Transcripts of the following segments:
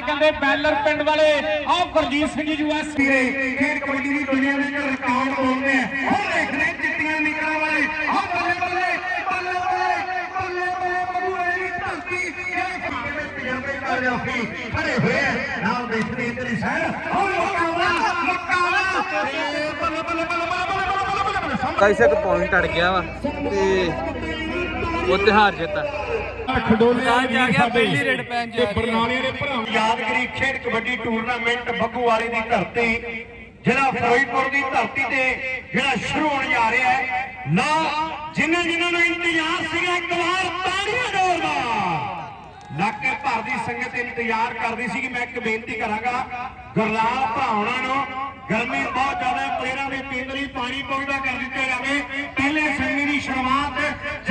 ਕਹਿੰਦੇ ਬੈਲਰ ਪਿੰਡ ਵਾਲੇ ਆਹ ਗੁਰਜੀਤ ਸਿੰਘ ਜੀ ਯੂਐਸ ਵੀਰੇ ਖੇਡ ਕਬੱਡੀ ਦੀ ਦੁਨੀਆ ਵਿੱਚ ਰਿਕਾਰਡ ਤੋੜਦੇ ਆ। ਹੁਣ ਦੇਖਦੇ ਚਿੱਟੀਆਂ ਨਿਕਲਾਂ ਵਾਲੇ। ਆ ਬੱਲੇ ਬੱਲੇ ਬੱਲੇ ਬੱਲੇ ਬੱਲੇ ਬੱਲੇ ਬਗੂਏ ਦੀ ਧਰਤੀ ਇਹ ਵਿੱਚ ਤਜਰਬੇ ਕਰ ਰਿਹਾ ਸੀ ਖੜੇ ਹੋਏ ਨਾਲ ਦੇਖਦੇ ਇਧਰਲੀ ਸਾਈਡ ਹੁਣ ਮੁਕਾਵਾ ਮੁਕਾਵਾ ਤੇ ਬੱਲੇ ਬੱਲੇ ਬੱਲੇ ਬੱਲੇ ਬੱਲੇ ਬੱਲੇ ਬੱਲੇ ਬੱਲੇ ਸਾਹਮਣੇ ਕਾਇਸੇ ਕੁ ਪੁਆਇੰਟ ਅੜ ਗਿਆ ਵਾ ਤੇ ਉਹ ਤਿਹਾਰ ਜਿੱਤਾ ਖਡੋਲੇ ਆ ਗਿਆ ਪਹਿਲੀ ਰੇਡ ਪੈਣ ਜਾ ਤੇ ਬਰਨਾਲੇ ਦੇ ਭਰਾ ਯਾਦਗਰੀ ਖੇਡ ਕਬੱਡੀ ਟੂਰਨਾਮੈਂਟ ਬੱਗੂ ਵਾਲੀ ਦੀ ਧਰਤੀ ਜਿਹੜਾ ਫਿਰੋਜ਼ਪੁਰ ਦੀ ਧਰਤੀ ਤੇ ਜਿਹੜਾ ਸ਼ੁਰੂ ਹੋਣ ਜਾ ਰਿਹਾ ਹੈ। ਨਾ ਜਿਨ੍ਹਾਂ ਜਿਨ੍ਹਾਂ ਨੂੰ ਇੰਤਜ਼ਾਰ ਸੀਗਾ ਇੱਕ ਵਾਰ ਤਾੜੀਆਂ ਜ਼ੋਰਦਾਰ ਲੱਕੇ ਭਰ ਦੀ ਸੰਗਤ ਇੰਤਜ਼ਾਰ ਕਰਦੀ ਸੀ ਕਿ ਮੈਂ ਇੱਕ ਬੇਨਤੀ ਕਰਾਂਗਾ ਗੁਰਲਾਲ ਭਰਾਉਣਾ ਨੂੰ ਗਰਮੀ ਬਹੁਤ ਜ਼ਿਆਦਾ ਹੈ ਪਲੇਅਰਾਂ ਦੇ ਪੀਂਦਰੀ ਪਾਣੀ ਪਹੁੰਚਦਾ ਕਰ ਦਿੱਤੇ ਜਾਵੇ। ਪਹਿਲੇ ਸੰਮੀ ਦੀ ਸ਼ੁਰੂਆਤ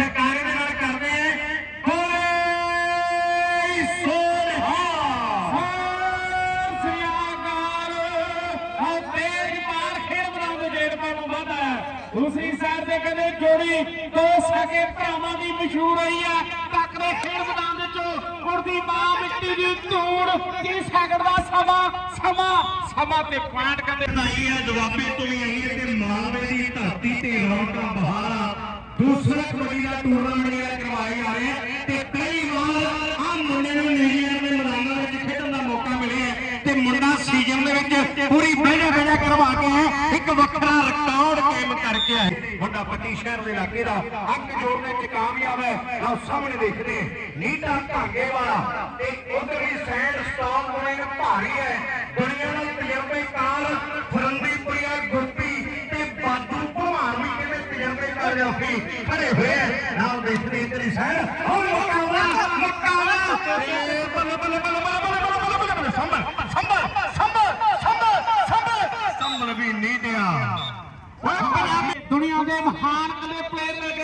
ਜੋੜੀ ਦੋ ਸਕੇ ਭਰਾਵਾਂ ਦੀ ਮਸ਼ਹੂਰ ਹੋਈ ਆ। ਤੱਕ ਖੇਡ ਮੈਦਾਨ ਦੇ ਚੋਂ ਉੜਦੀ ਮਾਂ ਮਿੱਟੀ ਦੀ ਧੂੜ। 30 ਸੈਕਿੰਡ ਦਾ ਸਮਾਂ ਸਮਾਂ ਸਮਾਂ ਤੇ ਪੁਆਇੰਟ ਕਹਿੰਦੇ ਵਧਾਈ ਹੈ ਜਵਾਬੀ ਤੋਂ ਵੀ ਆਈ ਹੈ ਕਿ ਮਾਲਵੇ ਦੀ ਧਰਤੀ ਤੇ ਰੌਣਕਾਂ ਬਹਾਰਾਂ ਦੂਸਰਾ ਕਬੱਡੀ ਦਾ ਟੂਰਨਾਮੈਂਟ ਜਿਹੜਾ ਜਾ ਰਿਹਾ ਪੂਰੀ ਬਹਿਣਾ ਬਹਿਣਾ ਕਰਵਾ ਕੇ ਇੱਕ ਵੱਖਰਾ ਰਿਕਾਰਡ ਕਾਇਮ ਕਰਕੇ ਆਏ। ਮੁੰਡਾ ਪੱਟੀ ਸ਼ਹਿਰ ਦੇ ਇਲਾਕੇ ਦਾ। ਅੰਕ ਜੋੜਨੇ 'ਚ ਕਾਮਯਾਬ ਹੈ। ਲਓ ਸਾਹਮਣੇ ਦੇਖਦੇ ਨੀਟਾ ਧਾਗੇ ਵਾਲਾ ਤੇ ਉਧਰਲੀ ਸਾਈਡ ਸਟਾਲ ਬਣੇ ਭਾਰੀ ਹੈ। ਦੁਨੀਆ ਨਾਲ ਤਜਰਬੇਕਾਰ ਫਰੰਦੀਪੁਰੀਆ ਗੁਰਪੀ ਤੇ ਬਾਦੂ ਭਵਾਨ ਵੀ ਕਿਵੇਂ ਤਜਰਬੇਕਾਰ ਲੋਕੀ ਖੜੇ ਹੋਏ ਨਾਲ ਦੇਖਦੇ ਇਧਰਲੀ ਸਾਈਡ ਉਹ ਮੁਕਾਬਲਾ ਮੁਕਾਬਲਾ। ਬੱਲ ਬੱਲ ਬੱਲ ਬੱਲ ਬੱਲ ਬੱਲ ਬੱਲ ਸੰਭਲ ਪੰਜਾਬੀ ਮਹਾਨ ਕਦੇ ਪਲੇਅਰ ਮਿਲ ਕੇ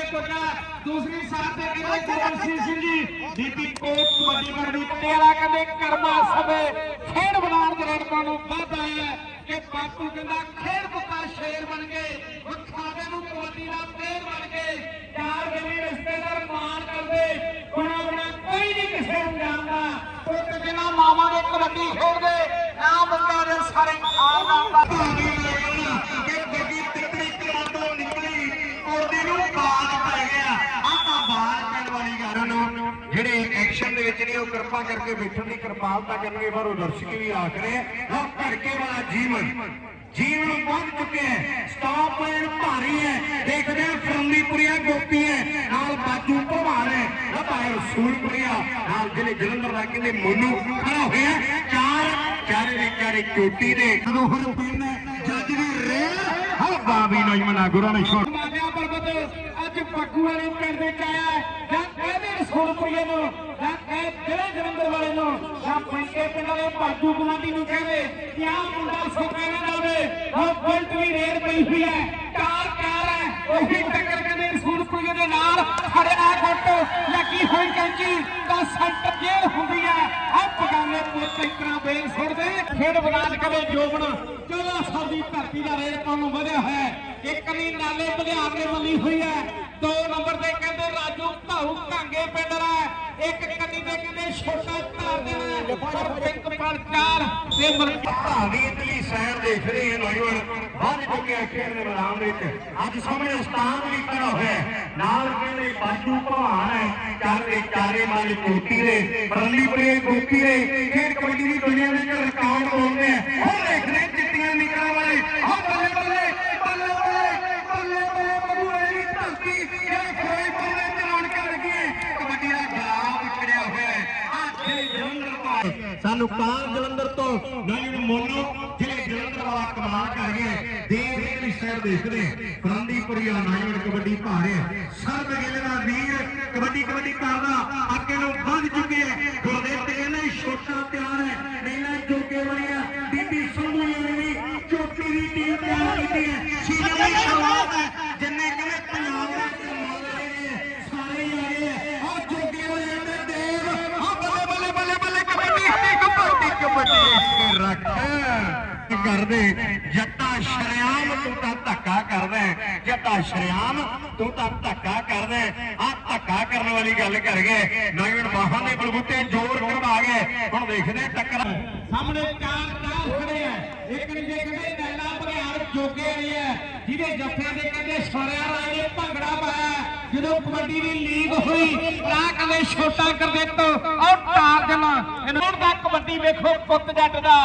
ਦੂਸਰੀ ਸਾਈਡ ਤੇ ਕਹਿੰਦੇ ਗੁਰਮਸੀਹ ਸਿੰਘ ਜੀ ਡੀਪੀ ਕੋਟ ਕਬੱਡੀ ਮੰਡੀ ਪਟਿਆਲਾ ਕਹਿੰਦੇ ਕਰਮਾ ਸਭੇ। ਖੇਡ ਮੈਦਾਨ ਦੇ ਰਣਕਾਂ ਨੂੰ ਵੱਧ ਹੈ ਕਿ ਬਾਪੂ ਕਹਿੰਦਾ ਖੇਡ ਪੁੱਤਰ ਸ਼ੇਰ ਬਣ ਗਏ ਵਿਖਾਵੇ ਨੂੰ ਕਬੱਡੀ ਦਾ ਪਲੇਅਰ ਬਣ ਗਏ ਚਾਰ ਗਲੀ ਰਿਸ਼ਤੇਦਾਰ ਮਾਣ ਕਰਦੇ ਬਣਾ ਬਣਾ ਕੋਈ ਨਹੀਂ ਕਿਸੇ ਨੂੰ ਜਾਣਦਾ। ਪੁੱਤ ਜਿਨ੍ਹਾਂ ਮਾਵਾਂ ਦੇ ਕਬੱਡੀ ਖੇਡਦੇ, ਨਾ ਬੰਦਾ ਦੇ ਸਾਰੇ ਖਾਨਦਾਨ ਦਾ ਉਹ ਕਿਰਪਾ ਕਰਕੇ ਬੈਠਣ ਦੀ ਕਿਰਪਾਲਤਾ ਕਰਨਗੇ ਪਰ ਉਹ ਦਰਸ਼ਕ ਵੀ ਆਖ ਰਹੇ ਉਹ ਘੜਕੇ ਵਾਲਾ ਜੀਵਨ। ਜੀਵਨ ਪਹੁੰਚ ਚੁੱਕੇ ਹੈ। ਸਟਾਪ ਲਾਈਨ ਭਾਰੀ ਹੈ। ਦੇਖਦੇ ਹਾਂ ਫਰੰਦੀਪੁਰੀਆ ਗੋਪੀ ਹੈ। ਨਾਲ ਬਾਜੂ ਭਵਾਨ ਹੈ। ਨਾ ਭਾਈ ਰਸੂਲਪੁਰੀਆ ਨਾਲ ਜਿਹੜੇ ਜਲੰਧਰ ਦਾ ਕਹਿੰਦੇ ਮੋਨੂ ਖੜਾ ਹੋਇਆ। ਚਾਰ, ਚਾਰੇ ਦੇ ਚਾਰੇ ਚੋਟੀ ਦੇ। ਜਦੋਂ ਹੁਣ ਪਿੰਨ ਜੱਜ ਦੀ ਰੇਲ। ਹਵਾ ਵੀ ਨੌਜਵਾਨਾ ਗੁਰਾਂ ਨੇ ਛੋੜ। ਮਾਗਿਆ ਪਰਬਤ, ਅੱਜ ਪੱਕੂ ਵਾਲੇ ਪਿੰਡ ਦੇ ਚ ਆਇਆ। ਜਾਂ ਕਹਿੰਦੇ ਰਸੂਲਪੁਰੀਏ ਨੂੰ, ਜਾਂ ਜਿਹੜੇ ਜਲੰਧਰ ਵਾਲੇ ਨੂੰ ਜਾਂ ਪੰਕੇ ਪਿੰਡ ਵਾਲੇ ਬਾਜੂ ਗੁਆਂਢੀ ਨੂੰ ਕਹਵੇ ਕਿ ਆਹ ਮੁੰਡਾ ਸੋਕਾ ਨਾ ਜਾਵੇ ਉਹ ਬੁਲਟ ਵੀ ਰੇਡ ਪਈ ਹੋਈ ਹੈ, ਕਾਰ ਕਾਰ ਹੈ, ਉਹੀ ਟੱਕਰ ਕਹਿੰਦੇ ਰਸੂਲਪੁਰੀਏ ਦੇ ਨਾਲ ਖੜਿਆ ਗੁੱਟ। ਲੱਗੀ ਹੋਈ ਕੈਂਚੀ? ਤਾਂ ਸੈਂਟਰ ਜੇਲ੍ਹ ਹੁੰਦੀ ਹੈ ਆ ਪਗਾਨੇ ਪੁੱਤ ਇਸ ਬੇਲ ਸੁੱਟਦੇ। ਖੇਡ ਵਿਕਾਸ ਕਦੇ ਜੋਬਨ 14 ਸਾਲ ਦੀ ਧਰਤੀ ਦਾ ਰੇਡ ਪਾਉਣ ਨੂੰ ਵਧਿਆ ਹੈ। ਇੱਕ ਨੀ ਨਾਲੇ ਬੁਝਾਰ ਨੇ ਮੱਲੀ ਹੋਈ ਹੈ। ਦੋ ਨੰਬਰ ਤੇ ਕਹਿੰਦੇ, ਰਾਜੂ, ਭਾਊ ਢਾਂਗੇ ਪਿੰਡ ਇੱਕ ਕੰਨੀ ਤੇ ਕਹਿੰਦੇ ਛੋਟਾ ਧਾਰ ਦੇਣਾ ਪਰ ਪਿੰਕ ਪਰ ਚਾਰ ਤੇ ਮਰ ਭਾਵੀ ਇਟਲੀ ਸਾਈਡ ਦੇਖ ਰਹੇ ਹਨ ਨੌਜਵਾਨ। ਵੱਧ ਚੁੱਕੇ ਆ ਖੇਡ ਦੇ ਮੈਦਾਨ ਦੇ ਵਿੱਚ ਅੱਜ ਸਾਹਮਣੇ ਉਸਤਾਦ ਵੀ ਖੜਾ ਹੋਇਆ ਹੈ। ਨਾਲ ਕਹਿੰਦੇ ਬਾਜੂ ਭਵਾਨ ਹੈ ਚਾਰੇ ਚਾਰੇ ਮਾਲੀ ਕੋਟੀ ਦੇ ਬਰਲੀਪੁਰੇ ਗੋਪੀ ਦੇ। ਖੇਡ ਕਬੱਡੀ ਦੀ ਦੁਨੀਆ ਵਿੱਚ ਰਿਕਾਰਡ ਤੋੜਦੇ ਆ। ਹੁਣ ਦੇਖਦੇ ਚਿੱਟੀਆਂ ਨਿਕਲਾਂ ਵਾਲੇ। ਆ ਬੱਲੇ ਬੱਲੇ ਬੱਲੇ ਬੱਲੇ ਬੱਲੇ ਬੱਲੇ ਬਗੂਏ ਦੀ ਧਰਤੀ ਇਹ ਫਿਰੋਜ਼ਪੁਰ ਵਿੱਚ ਰੌਣਕਾਂ ਲੱਗੀਆਂ ਕਬੱਡੀ ਦਾ ਗੁਲਾਬ ਵਿਖਰਿਆ ਹੋਇਆ ਹੈ ਆ ਖੇਡ ਜਲੰਧਰ ਤੋਂ ਸਾਨੂੰ ਕਾਂ ਜਲੰਧਰ ਤੋਂ। ਨਾਲੇ ਮੋਨੂ, ਜਿਹੜੇ ਜਲੰਧਰ ਵਾਲਾ ਕਮਾਲ ਕਰ ਗਏ ਦੇਖ ਦੇ ਸ਼ਹਿਰ ਦੇਖਦੇ ਫਰੰਦੀਪੁਰੀਆ ਨਾਇਣ ਕਬੱਡੀ ਭਾਰੇ ਸਰਬ ਗਿੱਲ ਦਾ ਵੀਰ ਕਬੱਡੀ ਕਬੱਡੀ ਕਰਦਾ, ਅੱਗੇ ਨੂੰ ਵੱਧ ਚੁੱਕੇ ਗੁਰਦੇਵ ਤੇ ਕਹਿੰਦੇ ਛੋਟਾ ਪਿਆਰ ਹੈ, ਨੀਲਾ ਜੋਗੇ ਵਾਲੀਆ ਬੀਬੀ ਸੰਧੂ ਜੀ ਵੀ ਚੋਟੀ ਦੀ ਟੀਮ ਤਿਆਰ ਕੀਤੀ ਹੈ। ਸੀਜ਼ਨ ਦੀ ਸ਼ੁਰੂਆਤ ਹੈ, ਜਿੰਨੇ ਕਹਿੰਦੇ ਪੰਜਾਬ ਦੇ ਕਮਾਲ ਰਹੇ ਨੇ ਸਾਰੇ ਹੀ ਆ ਗਏ ਆ ਜੋਗੇ ਵਾਲੇ ਦੇ ਦੇਵ ਆ ਬੱਲੇ ਬੱਲੇ ਬੱਲੇ ਬੱਲੇ ਕਬੱਡੀ ਕਬੱਡੀ ਕਬੱਡੀ ਕਰਦੇ। ਜੱਟਾ ਸ਼ਰਿਆਮ ਤੂੰ ਤਾਂ ਧੱਕਾ ਕਰਦਾ। ਜੱਟਾ ਸ਼ਰਿਆਮ ਤੂੰ ਤਾਂ ਧੱਕਾ ਕਰਦਾ। ਹੈ। ਆ ਧੱਕਾ ਕਰਨ ਵਾਲੀ ਗੱਲ ਕਰ ਗਏ। ਨੌਜਵਾਨ ਬਾਹਾਂ ਦੇ ਬਲਬੂਤੇ ਜ਼ੋਰ ਕਰਵਾ ਗਏ। ਹੁਣ ਦੇਖਦੇ ਟੱਕਰ। ਸਾਹਮਣੇ ਚਾਰ ਚਾਰ ਖੜੇ ਆ। ਇੱਕ ਨੇ ਕਹਿੰਦੇ ਜੋਗੇ ਵਾਲੀ ਹੈ, ਜਿਹਦੇ ਜੱਫੇ ਦੇ ਕਹਿੰਦੇ ਸੋਰਿਆ ਰਾਏ ਨੇ ਭੰਗੜਾ ਪਾਇਆ ਜਦੋਂ ਕਬੱਡੀ ਦੀ ਲੀਗ ਹੋਈ ਰਾ ਕਹਿੰਦੇ ਛੋਟਾ ਕਰ ਦਿੱਤੋ ਔਰ ਟਾਰ ਦੇਣਾ ਇਹਨਾਂ ਦਾ ਕਬੱਡੀ ਵੇਖੋ, ਪੁੱਤ ਜੱਟ ਦਾ,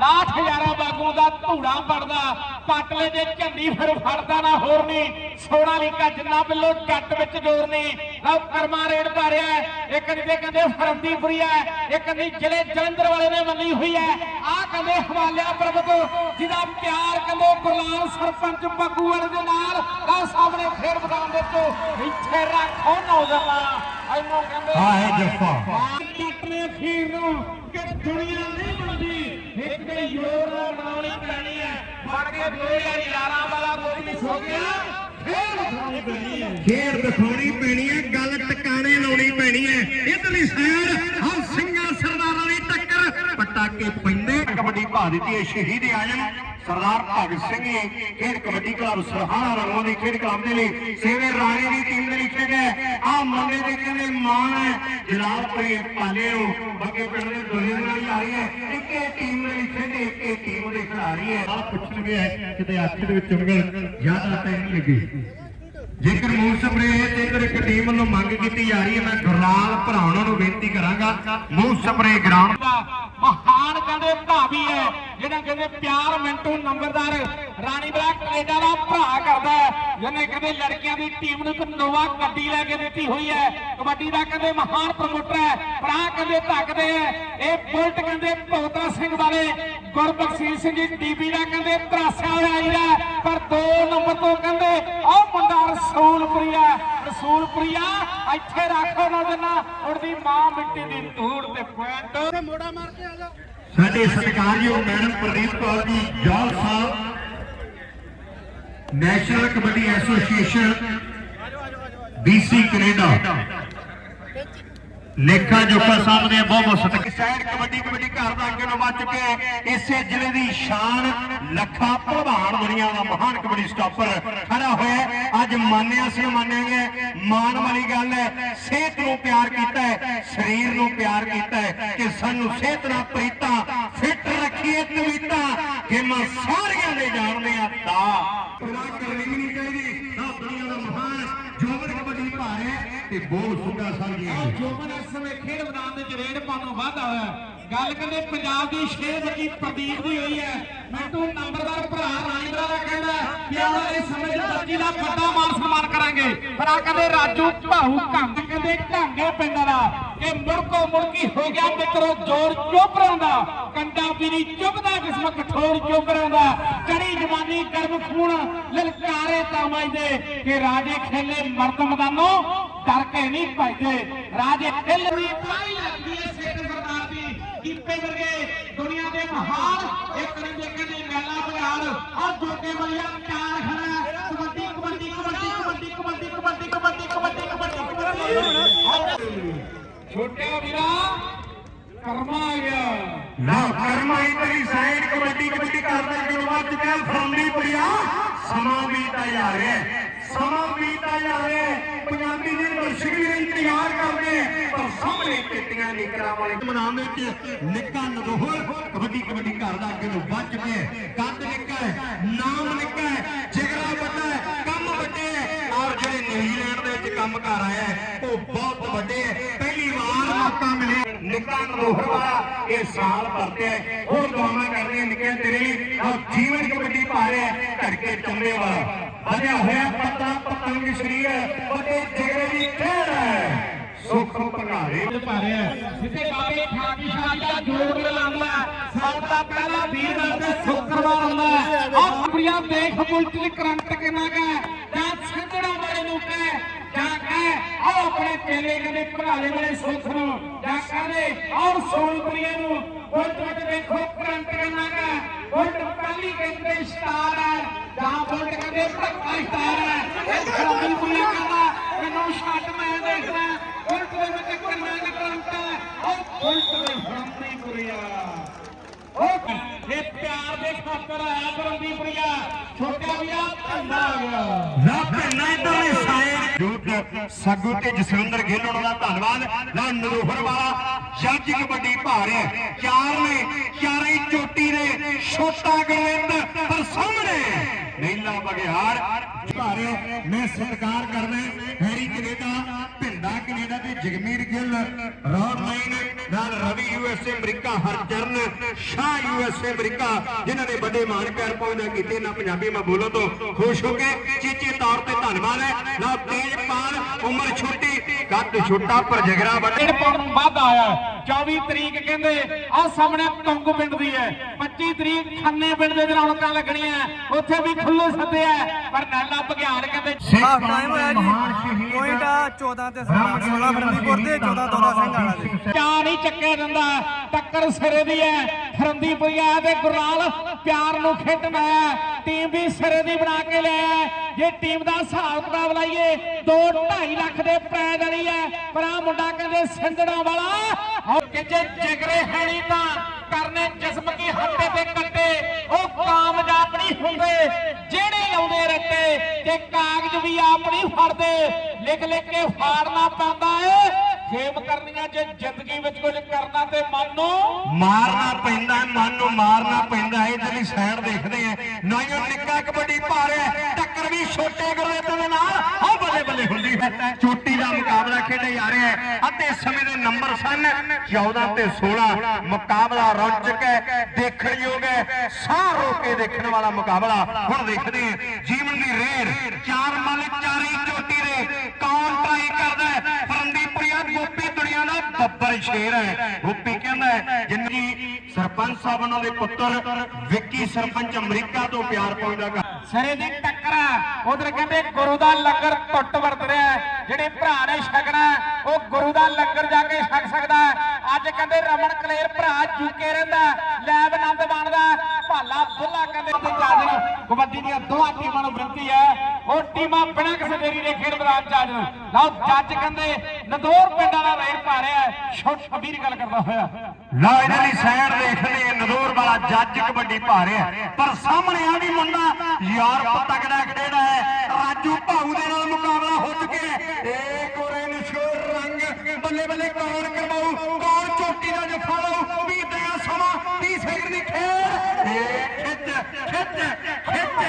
ਲਾਠ ਹਜ਼ਾਰਾਂ ਬਾਗੂ ਦਾ ਧੂੜਾ ਪੜਦਾ ਪਾਟਲੇ ਦੇ ਝੰਡੀ ਫਿਰ ਫੜਦਾ ਨਾ ਹੋਰ ਨਹੀਂ ਸੋਨਾ ਲੀਕਾ ਜਿੰਨਾ ਬਿੱਲੋ ਜੱਟ ਵਿੱਚ ਜੋਰ ਨਹੀਂ ਲਓ ਕਰਮਾ ਰੇਡ ਹੈ। ਇੱਕ ਜਿਹਦੇ ਕਹਿੰਦੇ ਫਰੰਦੀਪੁਰੀ ਹੈ। ਇੱਕ ਕਹਿੰਦੀ ਜ਼ਿਲ੍ਹੇ ਜਲੰਧਰ ਵਾਲੇ ਨੇ ਮੰਨੀ ਹੋਈ ਹੈ। ਆਹ ਕਹਿੰਦੇ ਹਵਾਲਿਆ ਪਰਬਤ ਜਿਹਦਾ ਪਿਆਰ ਕਹਿੰਦੇ ਗੁਰਲਾਲ ਸਰਪੰਚ ਬੱਗੂ ਵਾਲੇ ਦੇ ਨਾਲ। ਆਹ ਸਾਹਮਣੇ ਫੇਰ ਮੈਦਾਨ ਦੇ ਤੋਂ ਇੱਥੇ ਰੱਖੋ ਨੌਜਵਾਨ। ਇਹਨੂੰ ਕਹਿੰਦੇ ਇਹ ਜੱਫਾ। ਜੱਟ ਨੇ ਅਖੀਰ ਨੂੰ ਕਿ ਦੁਨੀਆ ਨਹੀਂ ਬਣਦੀ। ਇੱਕ ਦੇ ਯੋਰ ਨਾਲ ਪੈਣੀ ਹੈ। ਬਣ ਕੇ 2011 ਵਾਲਾ ਕੋਈ ਹੋ ਗਿਆ। ਫੇਰ ਖੇਡ ਦਿਖਾਉਣੀ ਪੈਣੀ ਹੈ, ਗੱਲ ਟਿਕਾਣੇ ਲਾਉਣੀ ਪੈਣੀ ਹੈ। ਇਧਰਲੀ ਸਾਈਡ ਹਾਂ ਸਿੰਘਾਂ ਸਰਦਾਰਾਂ ਦੀ ਟੱਕਰ, ਪਟਾਕੇ ਪੈਂਦੇ ਕਬੱਡੀ ਭਾ ਦਿੱਤੀ ਹੈ, ਸ਼ਹੀਦ ਆਜਮ, ਸਰਦਾਰ ਭਗਤ ਸਿੰਘ ਜੀ, ਖੇਡ ਕਬੱਡੀ ਕਲੱਬ ਸਰਹਾਣਾ ਰੰਗੋਂ ਦੀ ਖੇਡ ਕਲੱਬ ਦੇ ਲਈ ਸੇਵੇ ਰਾਣੀ ਦੀ ਟੀਮ ਦੇ ਲਈ ਖੇਡੇ ਆ ਮੁੰਡੇ ਦੇ ਕਹਿੰਦੇ ਮਾਣ ਹੈ ਜਲਾਲਪੁਰੀ ਪਾਲੇ ਨੂੰ ਬੱਗੇ ਪਿੰਡ ਦੇ ਦੁਨੀਆ ਨਾਲ ਆ ਰਹੀ ਹੈ, ਇੱਕੇ ਟੀਮ ਦੇ ਲਈ ਖੇਡੇ, ਇੱਕੇ ਟੀਮ ਦੇ ਖਿਡਾਰੀ ਹੈ। ਆ ਪੁੱਛਣਗੇ, ਕਿਤੇ ਅੱਖ ਦੇ ਵਿੱਚ ਉਂਗਲ ਜ਼ਿਆਦਾ ਟਾਈਮ ਨਹੀਂ ਜੇਕਰ ਮੂਲ ਸਪਰੇ ਤੇ ਇੱਕ ਟੀਮ ਵੱਲੋਂ ਮੰਗ ਕੀਤੀ ਜਾ ਰਹੀ ਹੈ, ਮੈਂ ਗੁਰਲਾਲ ਭਰਾਉਣਾ ਨੂੰ ਬੇਨਤੀ ਕਰਾਂਗਾ ਮੂਲ ਸਪਰੇ ਗਰਾਊਂਡ ਦਾ ਮਹਾਨ ਕਹਿੰਦੇ ਭਾਵੀ ਹੈ ਜਿਹੜਾ ਕਹਿੰਦੇ ਪਿਆਰ ਮਿੰਟੂ ਨੰਬਰਦਾਰ, ਰਾਣੀ ਬਲਾ ਕੈਨੇਡਾ ਦਾ ਭਰਾ ਕਰਦਾ ਹੈ, ਜਿਹਨੇ ਕਹਿੰਦੇ ਲੜਕੀਆਂ ਦੀ ਟੀਮ ਨੂੰ ਇੱਕ ਨੋਵਾ ਗੱਡੀ ਲੈ ਕੇ ਦਿੱਤੀ ਹੋਈ ਹੈ। ਕਬੱਡੀ ਦਾ ਕਹਿੰਦੇ ਮਹਾਨ ਪ੍ਰਮੋਟਰ ਹੈ, ਭਰਾ ਕਹਿੰਦੇ ਧੱਕਦੇ ਹੈ। ਇਹ ਬੁਲਟ ਕਹਿੰਦੇ ਭਗਤਾ ਸਿੰਘ ਵਾਲੇ ਗੁਰਬਖਸ਼ੀਸ਼ ਸਿੰਘ ਜੀ ਟੀਵੀ ਦਾ ਕਹਿੰਦੇ ਤਰਾਸਿਆ ਹੋਇਆ ਆਈਦਾ ਪਰ 2 ਨੰਬਰ ਤੋਂ ਕਹਿੰਦੇ ਉਹ ਮੁੰਡਾ ਰਸੂਲਪੁਰੀਆ ਰਸੂਲਪੁਰੀਆ ਇੱਥੇ ਰੱਖੋ ਨਾ ਜਨਾ ਉੜਦੀ ਮਾਂ ਮਿੱਟੀ ਦੀ ਧੂੜ ਤੇ ਪੁਆਇੰਟ। ਸਾਡੇ ਸਤਿਕਾਰਯੋਗ madam Pradeep Kaur ji Jaul Sahib national kabaddi association BC Canada. ਲੇਖਾ ਜੋਖਾ ਸਾਹਿਬ ਦੇ ਬਹੁਤ ਬਹੁਤ ਸਤਿਕਾਰ ਸਾਈਡ ਕਬੱਡੀ ਕਬੱਡੀ ਘਰ ਦਾ ਅੱਗੇ ਨੂੰ ਵੱਜ ਚੁੱਕੇ ਇਸੇ ਜ਼ਿਲ੍ਹੇ ਦੀ ਸ਼ਾਨ ਲੱਖਾ ਪ੍ਰਧਾਨ ਦੁਨੀਆ ਦਾ ਮਹਾਨ ਕਬੱਡੀ ਸਟਾਪਰ ਖੜਾ ਹੋਇਆ। ਅੱਜ ਮੰਨਿਆ ਸੀ ਮੰਨੇਗੇ ਮਾਣ ਵਾਲੀ ਗੱਲ ਹੈ ਸਿਹਤ ਨੂੰ ਪਿਆਰ ਕੀਤਾ ਹੈ ਸਰੀਰ ਨੂੰ ਪਿਆਰ ਕੀਤਾ ਹੈ ਕਿ ਸਾਨੂੰ ਸਿਹਤ ਨਾਲ ਪ੍ਰੀਤਾ ਫਿੱਟ ਰੱਖੀਏ ਤਵੀਤਾ ਗੇਮਾਂ ਸਾਰੀਆਂ ਦੇ ਜਾਣਦੇ ਆ ਦਾ ਪੂਰਾ ਕਰਨੀ ਵੀ ਨਹੀਂ ਚਾਹੀਦੀ ਨਾ ਦੁਨੀਆ ਦਾ ਮਹਾਨ ਜੋਬਨ ਕਬੱਡੀ ਭਾਰ ਹੈ ਤੇ ਬੋਲ ਸੁੱਕਾ ਸਾਂਝੀਆਂ ਜੋ। ਮਨ ਇਸ ਸਮੇਂ ਖੇਡ ਮੈਦਾਨ ਦੇ ਜਰੇਡ ਪਾਣੋਂ ਵਾਧਾ ਹੋਇਆ ਗੱਲ ਕਹਿੰਦੇ ਪੰਜਾਬ ਦੀ ਸ਼ੇਰ ਵਰਗੀ ਪ੍ਰਦੀਪ ਦੀ ਹੋਈ ਹੈ। ਮਿੰਟੂ ਨੰਬਰਦਾਰ ਭਰਾ ਰਾਜਿੰਦਰਾ ਦਾ ਕਹਿੰਦਾ ਕਿ ਆਉਣ ਵਾਲੇ ਸਮੇਂ 'ਚ ਬੱਚੀ ਦਾ ਵੱਡਾ ਮਾਨ ਸਨਮਾਨ ਕਰਾਂਗੇ। ਪਰ ਆ ਕਹਿੰਦੇ ਰਾਜੂ ਭਾਊ ਕੰਗ ਕਹਿੰਦੇ ਢਾਂਗੇ ਪਿੰਡ ਦਾ। ਕਿ ਮੁੜਕੋ ਮੁੜਕੀ ਹੋ ਗਿਆ ਮਿੱਤਰੋ ਜੋਰ ਚੋਪਰਾਂ ਦਾ ਕੰਡਾ ਪੀਰੀ ਚੁੱਭਦਾ ਕਿਸਮ ਕਠੋਰ ਚੋਪਰਾਂ ਦਾ ਚੜੀ ਜਵਾਨੀ ਗਰਮ ਖੂਨ ਲਲਕਾਰੇ ਤਾਮਾਈਦੇ ਕਿ ਰਾਜੇ ਖੇਲੇ ਮਰਦ ਮੈਦਾਨੋਂ ਡਰ ਕੇ ਨਹੀਂ ਭਜਦੇ ਰਾਜੇ ਖੇਲ ਦੀ ਪਾਈ ਲੱਗਦੀ ਹੈ ਸਿੱਖ ਸਰਦਾਰ ਦੀ ਕੀਪੇ ਵਰਗੇ ਦੁਨੀਆ ਦੇ ਮਹਾਨ ਇੱਕ ਨੇ ਦੇਖੇ ਨੇ ਮੈਲਾ ਬੁਝਾਲ ਔਰ ਜੋਗੇ ਵਾਲਿਆ ਚਾਰ ਖੜਾ ਕਬੱਡੀ ਕਬੱਡੀ ਕਬੱਡੀ ਕਬੱਡੀ ਕਬੱਡੀ ਕਬੱਡੀ ਕਬੱਡੀ ਕਬੱਡੀ ਕਬੱਡੀ ਕਬੱਡੀ ਛੋਟਿਆ ਵੀਰਾ ਕਰਮਾ ਆ ਗਿਆ ਨਾ ਕਰਮਾਈ ਤੇਰੀ ਸਾਈਡ ਕਬੱਡੀ ਕਬੱਡੀ ਕਰਦਾ ਕਿ ਵੱਜ ਕੇ ਫਰੰਦੀ ਪ੍ਰਿਆ ਸਮਾਂ ਬੀਤਾ ਜਾ ਰਿਹਾ ਹੈ। ਸਮਾਂ ਬੀਤਾ ਜਾ ਪੰਜਾਬੀ ਦੇ ਦਰਸ਼ਕ ਵੀ ਇੰਤਜ਼ਾਰ ਕਰਦੇ ਪਰ ਸਾਹਮਣੇ ਕਿੱਟੀਆਂ ਨਿਕਰਾਂ ਵਾਲੇ ਮੈਦਾਨ ਦੇ ਵਿੱਚ ਨਿੱਕਾ ਨਦੋਹਰ ਕਬੱਡੀ ਕਬੱਡੀ ਦਾ ਅੱਗੇ ਨੂੰ ਵੱਜ ਕੇ ਕੱਦ ਨਿੱਕਾ ਨਾਮ ਨਿੱਕਾ ਜਿਗਰਾ ਵੱਡਾ ਕੰਮ ਵੱਡੇ ਔਰ ਜਿਹੜੇ ਨਿਊਜ਼ੀਲੈਂਡ ਦੇ ਵਿੱਚ ਕੰਮ ਕਰ ਆਇਆ ਉਹ ਬਹੁਤ ਵੱਡੇ ਪਹਿਲੀ ਵਾਰ ਮੌਕਾ ਮਿਲਿਆ। ਨਿੱਕਾ ਨਦੋਹਰ ਵਾਲਾ ਇਹ ਸਾਲ ਭਰਤੇ ਹੋਰ ਦੁਆਵਾਂ ਕਰਦੇ ਨਿੱਕੇ ਤੇਰੇ ਲਈ। ਔਰ ਜੀਵਨ ਕਬੱਡੀ ਪਾ ਰਿਹਾ ਧੜਕੇ ਚੰਦੇ ਵਾਲਾ। ਵਧਿਆ ਹੋਇਆ ਪੱਤਾ, ਪਤੰਗ ਸਰੀਰ, ਵੱਡੇ ਜਿਗਰੇ ਦੀ ਖੇਡ। ਹੈ ਸੁਖ ਭੰਗਾਰੇ। ਭਾਰਿਆ ਜਿੱਥੇ ਬਾਬੇ ਖਾਕੀ ਸ਼ਾਹ ਦਾ ਜੋੜ ਲਾਉਂਦਾ ਸਭ ਦਾ ਪਹਿਲਾ ਵੀਰ ਤੇ ਸ਼ੁੱਕਰਵਾਰ ਹੁੰਦਾ ਆਹ ਪ੍ਰਿਆ ਦੇਖ ਮੁਲਕ ਕਰੰਟ ਕਿਨਾ ਕਾ ਜਾਂ ਸੰਗੜਾ ਵਾਲੇ ਨੂੰ ਕਹਿ ਜਾਂ ਕਹਿ ਆਪਣੇ ਚੇਲੇ ਕਹਿੰਦੇ ਭਰਾਲੇ ਵਾਲੇ ਸੁੱਖ ਨੂੰ ਜਾਂ ਕਹਦੇ ਔਰ ਸੋਨਪੁਰੀਏ ਨੂੰ। ਉਲਟ ਵਿੱਚ ਦੇਖੋ ਕਰੰਟ ਕਿਨਾ ਕਾ ਪਹਿਲੀ ਕਹਿੰਦੇ ਸਟਾਰ ਹੈ। ਜਾਂ ਉਲਟ ਕਹਿੰਦੇ ਭੜਕਾ ਸਟਾਰ ਹੈ। ਇਹ ਖਰਾਬੀ ਪੁਰੀਆ ਕਹਿੰਦਾ, ਮੈਨੂੰ ਛੱਡ, ਮੈਂ ਦੇਖਦਾ ਉਲਟ ਦੇ ਵਿੱਚ ਕੰਨਾਂ ਕਰੰਟ ਹੈ। ਉਹ ਉਲਟ ਦੇ ਫਰੰਦੀ ਉਹ ਇਹ ਪਿਆਰ ਦੇ ਖਾਤਰ ਆਇਆ ਫਰੰਦੀ ਪੁਰੀਆ ਛੋਟਿਆ ਵੀਰਾ ਧੰਦਾ ਆ ਗਿਆ। ਰੱਬ ਨਾ ਸੱਗੂ ਤੇ ਜਸਵਿੰਦਰ ਗਿੱਲ, ਉਹਨਾਂ ਦਾ ਧੰਨਵਾਦ। ਨਾ ਨਰੋਹਰ ਵਾਲਾ ਜੱਜ ਕਬੱਡੀ ਭਾਰ ਹੈ। ਚਾਰ ਨੇ, ਚਾਰੇ ਚੋਟੀ ਨੇ, ਛੋਟਾ ਗੋਬਿੰਦ ਪਰ ਸਾਹਮਣੇ ਨੀਲਾ ਬਗਿਆੜ ਭਾਰੇ, ਮੈਂ ਸਤਿਕਾਰ ਕਰਦਾ ਹੈਰੀ ਕੈਨੇਡਾ ਭਿੰਦਾ ਕੈਨੇਡਾ ਤੇ ਜਗਮੀਰ ਗਿੱਲ। ਰੌਡ ਲਾਈਨ, ਨਾਲ Ravi USA America, Harcharan Shah USA America, ਜਿਨ੍ਹਾਂ ਨੇ ਵੱਡੇ ਮਾਣ ਪਿਆਰ ਪਾਉਂਦਾ ਕੀਤੇ। ਨਾ ਪੰਜਾਬੀ ਮੈਂ ਬੋਲੋ ਤੋਂ ਖੁਸ਼ ਹੋ ਕੇ ਚੇਚੇ ਤੌਰ ਤੇ ਧੰਨਵਾਦ ਹੈ। ਨਾ ਤੇਜਪਾਲ ਉਮਰ ਛੋਟੀ, ਕੱਦ ਛੋਟਾ, ਪਰ ਜਗਰਾ ਵੱਡਾ ਪਾਉਣ ਨੂੰ ਵੱਧ ਆਇਆ ਹੈ। 24 ਤਰੀਕ ਕਹਿੰਦੇ ਆ ਸਾਹਮਣੇ ਤੁੰਗ ਪਿੰਡ ਦੀ ਹੈ 25 ਤਰੀਕ ਖੰਨੇ ਪਿੰਡ ਦੇ ਰੌਣਕਾਂ ਲੱਗਣੀਆਂ ਉੱਥੇ ਵੀ ਖੁੱਲੂ ਸੱਦਿਆ ਹੈ। ਪਰ ਨਾਲਾ ਬਘਿਆੜ ਕਹਿੰਦੇ ਹਾਫ ਟਾਈਮ ਹੋਇਆ ਜੀ। ਪੁਆਇੰਟ ਆ 14 ਤੇ 16 16 ਫਰੰਦੀਪੁਰ ਦੇ 14 14 ਸਿੰਘ ਵਾਲਾ ਦੇ ਚਾ ਨਹੀਂ ਚੱਕਿਆ ਜਾਂਦਾ। ਟੱਕਰ ਸਿਰੇ ਦੀ ਹੈ। ਫਰੰਦੀਪੁਰੀਆ ਤੇ ਗੁਰਨਾਲ ਪਿਆਰ ਨੂੰ ਖੇਡਣ ਆਇਆ ਟੀਮ ਵੀ ਸਿਰੇ ਦੀ ਬਣਾ ਕੇ ਲਿਆ ਹੈ। ਜੇ ਟੀਮ ਦਾ ਹਿਸਾਬ ਕਿਤਾਬ ਲਾਈਏ 2 2.5 ਲੱਖ ਦੇ ਪ੍ਰਾਈਜ਼ ਵਾਲੀ ਹੈ। ਪਰ ਆ ਮੁੰਡਾ ਕਹਿੰਦੇ ਸਿੰਧੜਾ ਵਾਲਾ। ਉਹ ਕਿ ਜੇ ਜਿਗਰੇ ਹੈ ਨਹੀਂ ਤਾਂ ਕਰਨੇ ਜਿਸਮ ਕੀ ਹੱਤੇ ਤੇ ਕੱਟੇ ਉਹ ਕਾਮਯਾਬ ਨਹੀਂ ਹੁੰਦੇ ਜਿਹੜੇ ਲਾਉਂਦੇ ਰੱਟੇ ਤੇ ਕਾਗਜ਼ ਵੀ ਆਪਣੀ ਫੜਦੇ। ਲਿਖ ਲਿਖ ਕੇ ਫਾੜਨਾ ਪੈਂਦਾ ਏ। ਖੇਮ ਕਰਨੀਆਂ ਜੇ ਜ਼ਿੰਦਗੀ ਵਿੱਚ ਕੁਝ ਕਰਨਾ ਤੇ ਮਨ ਨੂੰ ਮਾਰਨਾ ਪੈਂਦਾ, ਮਨ ਨੂੰ ਮਾਰਨਾ ਪੈਂਦਾ ਇਹਦੇ ਲਈ ਸਾਈਡ ਦੇਖਦੇ ਆ ਨਾਇਓ ਨਿੱਕਾ ਕਬੱਡੀ ਪਾ ਟੱਕਰ ਵੀ ਛੋਟੇ ਗੁਰਦੇਵ ਦੇ ਨਾਲ। ਆ ਬੱਲੇ ਬੱਲੇ ਹੁੰਦੀ ਹੈ ਚੋਟੀ ਦਾ ਮੁਕਾਬਲਾ ਖੇਡਿਆ ਜਾ ਰਿਹਾ ਹੈ ਅਤੇ ਸਮੇਂ ਦੇ ਨੰਬਰ ਸਨ। 14 ਤੇ 16 ਮੁਕਾਬਲਾ ਰੌਚਕ ਹੈ ਦੇਖਣਯੋਗ ਹੈ ਸਾਹ ਰੋਕ ਕੇ ਦੇਖਣ ਵਾਲਾ ਮੁਕਾਬਲਾ। ਹੁਣ ਦੇਖਦੇ ਹਾਂ ਜੀਵਨ ਦੀ ਰੇਡ। ਚਾਰ ਮੱਲ ਚੋਟੀ ਦੇ ਕੌਣ ਟਰਾਈ ਕਰਦਾ ਹੈ ਫਰੰਦੀਪੁਰੀਆ ਗੋਪੀ ਦੁਨੀਆ ਦਾ ਬੱਬਰ ਸ਼ੇਰ ਹੈ ਗੋਪੀ ਕਹਿੰਦਾ ਹੈ ਜਿੰਨੀ ਸਰਪੰਚ ਸਾਹਿਬ ਉਹਨਾਂ ਦੇ ਪੁੱਤਰ ਵਿੱਕੀ ਸਰਪੰਚ ਅਮਰੀਕਾ ਤੋਂ ਪਿਆਰ ਪਾਉਂਦਾ ਗਾ ਦੀ ਟੱਕਰ ਉਧਰ ਕਹਿੰਦੇ ਗੁਰੂ ਦਾ ਲੰਗਰ ਟੁੱਟ ਵਰਤ ਰਿਹਾ ਜਿਹੜੇ ਭਰਾ ਨੇ ਛਕਣਾ ਹੈ, ਉਹ ਗੁਰੂ ਦਾ ਲੰਗਰ ਜਾ ਕੇ ਛਕ ਸਕਦਾ ਹੈ। ਅੱਜ ਕਹਿੰਦੇ ਰਮਨ ਕਲੇਰ ਭਰਾ ਜੁਕੇ ਰਹਿੰਦਾ, ਲੈਬ ਆਨੰਦ ਮਾਣਦਾ, ਭਾਲਾ ਬੁੱਲਾ ਕਹਿੰਦੇ ਤੇ ਜਾਜਨ ਕਬੱਡੀ ਦੀਆਂ ਦੋਹਾਂ ਟੀਮਾਂ ਨੂੰ ਬੇਨਤੀ ਹੈ ਉਹ ਟੀਮਾਂ ਬਿਨਾਂ ਕਿਸੇ ਦੇਰੀ ਦੇ ਖੇਡ ਮੈਦਾਨ ਚ ਆ ਜਾਣ। ਲਓ, ਜੱਜ ਕਹਿੰਦੇ ਨਦੌਰ ਪਿੰਡ ਵਾਲਾ ਰੇਡ ਪਾ ਰਿਹਾ ਛੋਟ ਛਬੀਰ ਗੱਲ ਕਰਦਾ ਹੋਇਆ। ਲਓ, ਇਹਨਾਂ ਦੀ ਸਾਈਡ ਦੇਖਦੇ ਨਦੌਰ ਵਾਲਾ ਜੱਜ ਕਬੱਡੀ ਪਾ ਰਿਹਾ ਪਰ ਸਾਹਮਣੇ ਆ ਵੀ ਮੁੰਡਾ, ਯਾਰ ਤਗੜਾ ਖੇਡਾ ਹੈ। ਰਾਜੂ ਭਾਊ ਦੇ ਨਾਲ ਮੁਕਾਬਲਾ ਹੋ ਚੁੱਕਿਆ ਹੈ ਏ ਗੋਰੇ ਨਸ਼ੋਰ ਰੰਗ ਬੱਲੇ ਬੱਲੇ ਕੌਣ ਕਰਵਾਉ ਕੌਣ ਚੋਟੀ ਦਾ ਜਫਾ ਲਾਉ ਵੀ ਦਿਆ ਸਮਾਂ 30 ਸੈਕਿੰਡ ਦੀ ਖੇਡ ਏ ਖਿੱਚ ਖਿੱਚ